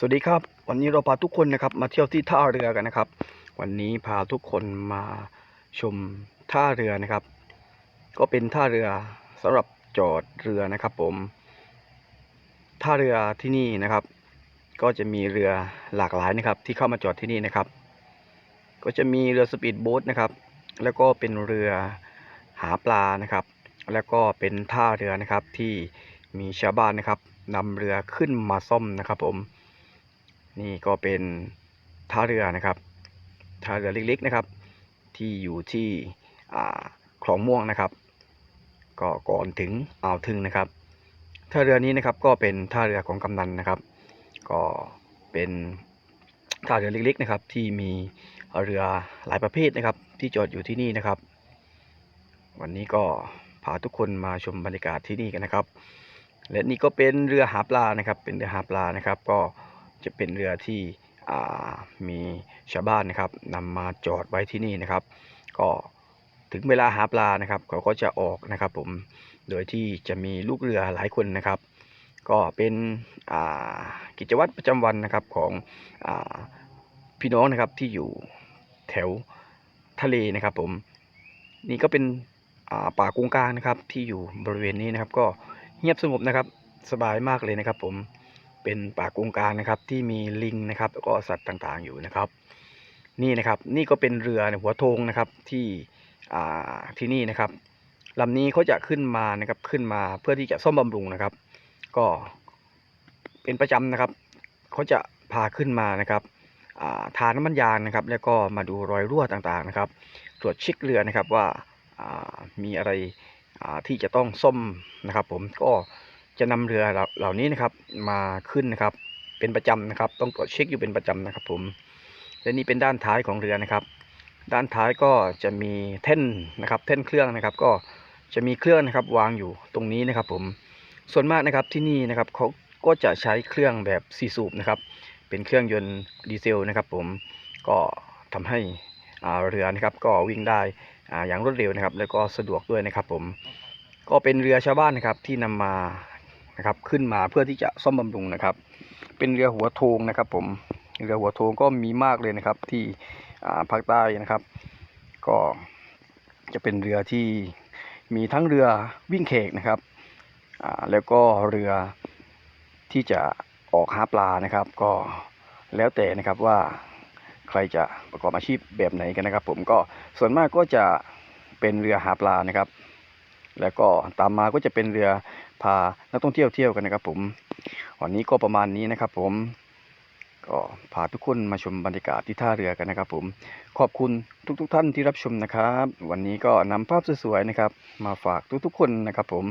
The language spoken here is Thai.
สวัสดีครับ วันนี้เราพาทุกคนนะครับ มาเที่ยวที่ท่าเรือกันนะครับ วันนี้พาทุกคนมาชมท่าเรือนะครับ ก็เป็นท่าเรือสำหรับจอดเรือนะครับ ผม ท่าเรือที่นี่นะครับ ก็จะมีเรือหลากหลายนะครับ ที่เข้ามาจอดที่นี่นะครับ ก็จะมีเรือสปีดโบ๊ทนะครับ แล้วก็เป็นเรือหาปลานะครับ แล้วก็เป็นท่าเรือนะครับที่มีชาวบ้านนะครับนำเรือขึ้นมาซ่อมนะครับ ผม นี่ก็เป็นท่าเรือนะครับท่าเรือเล็กๆนะครับ ที่อยู่ที่คลองม่วงนะครับ ก็ก่อนถึงอ่าวทึงนะครับท่าเรือนี้นะครับก็เป็นท่าเรือของกำนันนะครับ ก็เป็นท่าเรือเล็กๆนะครับ ที่มีเรือหลายประเภทนะครับ ที่จอดอยู่ที่นี่นะครับ วันนี้ก็พาทุกคนมาชมบรรยากาศที่นี่กันนะครับ และนี่ก็เป็นเรือหาปลานะครับ เป็นเรือหาปลานะครับ ก็ จะเป็นเรือที่มีชาวบ้านนะครับนำมาจอดไว้ที่นี่นะครับ ก็ถึงเวลาหาปลานะครับเขาก็จะออกนะครับ ผมโดยที่จะมีลูกเรือหลายคนนะครับ ก็เป็นกิจวัตรประจำวันนะครับของอพี่น้องนะครับที่อยู่แถวทะเลนะครับ ผมนี่ก็เป็นอ่าป่ากงกลางนะครับ ที่อยู่บริเวณนี้นะครับ ก็เงียบสงบนะครับ สบายมากเลยนะครับ ผม เป็นป่ากงกลางนะครับ ที่มีลิงนะครับแล้วก็สัตว์ต่างๆอยู่นะครับ นี่นะครับนี่ก็เป็นเรือหัวโทงนะครับที่ที่นี่นะครับลำนี้เขาจะขึ้นมานะครับขึ้นมาเพื่อที่จะซ่อมบำรุงนะครับ ก็เป็นประจำนะครับเขาจะพาขึ้นมานะครับาทาน้ำมันยางนะครับ แล้วก็มาดูรอยรั่วต่างๆนะครับ ตรวจเช็คเรือนะครับว่าามีอะไรที่จะต้องซ่อมนะครับ ผมก็ จะนำเรือเหล่านี้นะครับ มาขึ้นนะครับ เป็นประจำนะครับ ต้องตรวจเช็คอยู่เป็นประจำนะครับ ผม และนี่เป็นด้านท้ายของเรือนะครับ ด้านท้ายก็จะมีแท่นนะครับ แท่นเครื่องนะครับ ก็จะมีเครื่องนะครับ วางอยู่ตรงนี้นะครับ ผม ส่วนมากนะครับที่นี่นะครับเขาก็จะใช้เครื่องแบบ4สูบนะครับ เป็นเครื่องยนต์ดีเซลนะครับ ผมก็ทำให้เรือนะครับ ก็วิ่งได้อย่างรวดเร็วนะครับ แล้วก็สะดวกด้วยนะครับ ผมก็เป็นเรือชาวบ้านนะครับที่นำมา นะครับ ขึ้นมาเพื่อที่จะซ่อมบำรุงนะครับ เป็นเรือหัวโทงนะครับ ผมเรือหัวโทงก็มีมากเลยนะครับ ที่ภาคใต้นะครับ ก็จะเป็นเรือที่มีทั้งเรือวิ่งแขกนะครับแล้วก็เรือที่จะออกหาปลานะครับ ก็แล้วแต่นะครับว่าใครจะประกอบอาชีพแบบไหนกันนะครับ ผมก็ส่วนมากก็จะเป็นเรือหาปลานะครับ แล้วก็ตามมาก็จะเป็นเรือพานักท่องเที่ยวเที่ยวกันนะครับ ผมวันนี้ก็ประมาณนี้นะครับ ผมก็พาทุกคนมาชมบรรยากาศที่ท่าเรือกันนะครับ ผมขอบคุณทุกๆทท่านที่รับชมนะครับ วันนี้ก็นำภาพสวยๆนะครับ มาฝากทุกๆคนนะครับ ผม